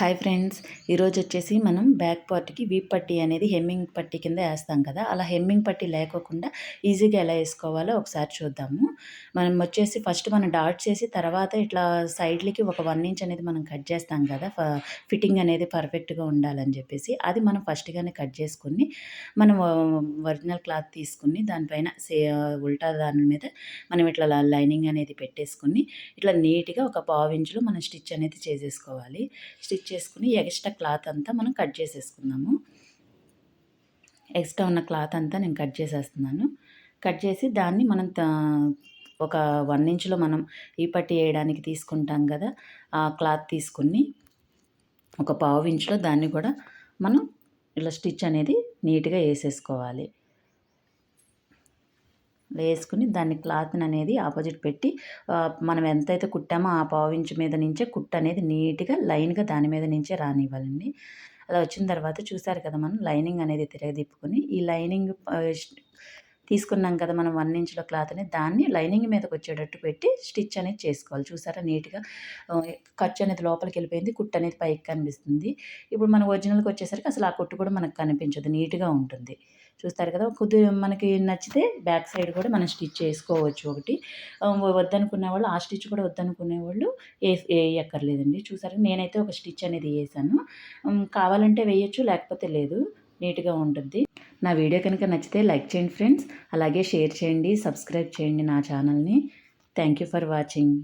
Hi friends ఈరోజు వచ్చేసి మనం బ్యాక్ పార్ట్కి వీప్ పట్టీ అనేది హెమ్మింగ్ పట్టీ కింద వేస్తాం కదా. అలా హెమ్మింగ్ పట్టీ లేకోకుండా ఈజీగా ఎలా వేసుకోవాలో ఒకసారి చూద్దాము. మనం వచ్చేసి ఫస్ట్ మనం డాట్స్ వేసి తర్వాత ఇట్లా సైడ్లకి ఒక వన్ ఇంచ్ అనేది మనం కట్ చేస్తాం కదా. ఫిట్టింగ్ అనేది పర్ఫెక్ట్గా ఉండాలని చెప్పేసి అది మనం ఫస్ట్గానే కట్ చేసుకుని మనం ఒరిజినల్ క్లాత్ తీసుకుని దానిపైన సే ఉల్టా దాని మీద మనం ఇట్లా లైనింగ్ అనేది పెట్టేసుకుని ఇట్లా నీట్గా ఒక పావు ఇంచులో మనం స్టిచ్ అనేది చేసేసుకోవాలి. స్టిచ్ చేసుకుని ఎక్స్ట్రా క్లాత్ అంతా మనం కట్ చేసేసుకుందాము. ఎక్స్ట్రా ఉన్న క్లాత్ అంతా నేను కట్ చేసేస్తున్నాను. కట్ చేసి దాన్ని మనం ఒక వన్ ఇంచ్లో మనం ఈ పట్టి వేయడానికి తీసుకుంటాం కదా ఆ క్లాత్ తీసుకుని ఒక పావు ఇంచులో దాన్ని కూడా మనం ఇలా స్టిచ్ అనేది నీట్గా వేసేసుకోవాలి. వేసుకుని దాన్ని క్లాత్ని అనేది ఆపోజిట్ పెట్టి మనం ఎంతైతే కుట్టామో ఆ పావించు మీద నుంచే కుట్ట అనేది నీట్గా లైన్గా దాని మీద నుంచే రానివ్వాలండి. అలా వచ్చిన తర్వాత చూసారు కదా మనం లైనింగ్ అనేది తిరగదిప్పుకొని ఈ లైనింగ్ తీసుకున్నాం కదా మనం వన్ ఇంచ్లో క్లాత్ని దాన్ని లైనింగ్ మీదకి వచ్చేటట్టు పెట్టి స్టిచ్ అనేది చేసుకోవాలి. చూసారా నీట్గా ఖర్చు అనేది లోపలికి వెళ్ళిపోయింది కుట్టు అనేది పైకి కనిపిస్తుంది. ఇప్పుడు మన ఒరిజినల్కి వచ్చేసరికి అసలు ఆ కుట్టు కూడా మనకు కనిపించదు నీట్గా ఉంటుంది. చూస్తారు కదా. కొద్దిగా మనకి నచ్చితే బ్యాక్ సైడ్ కూడా మనం స్టిచ్ చేసుకోవచ్చు ఒకటి. వద్దనుకునే వాళ్ళు ఆ స్టిచ్ కూడా వద్దనుకునే వాళ్ళు ఏ వేయక్కర్లేదండి. చూసారు? నేనైతే ఒక స్టిచ్ అనేది వేసాను. కావాలంటే వేయచ్చు లేకపోతే లేదు. నీట్గా ఉంటుంది. నా వీడియో కనుక నచ్చితే లైక్ చేయండి ఫ్రెండ్స్. అలాగే షేర్ చేయండి సబ్స్క్రైబ్ చేయండి నా ఛానల్ని. Thank you for watching.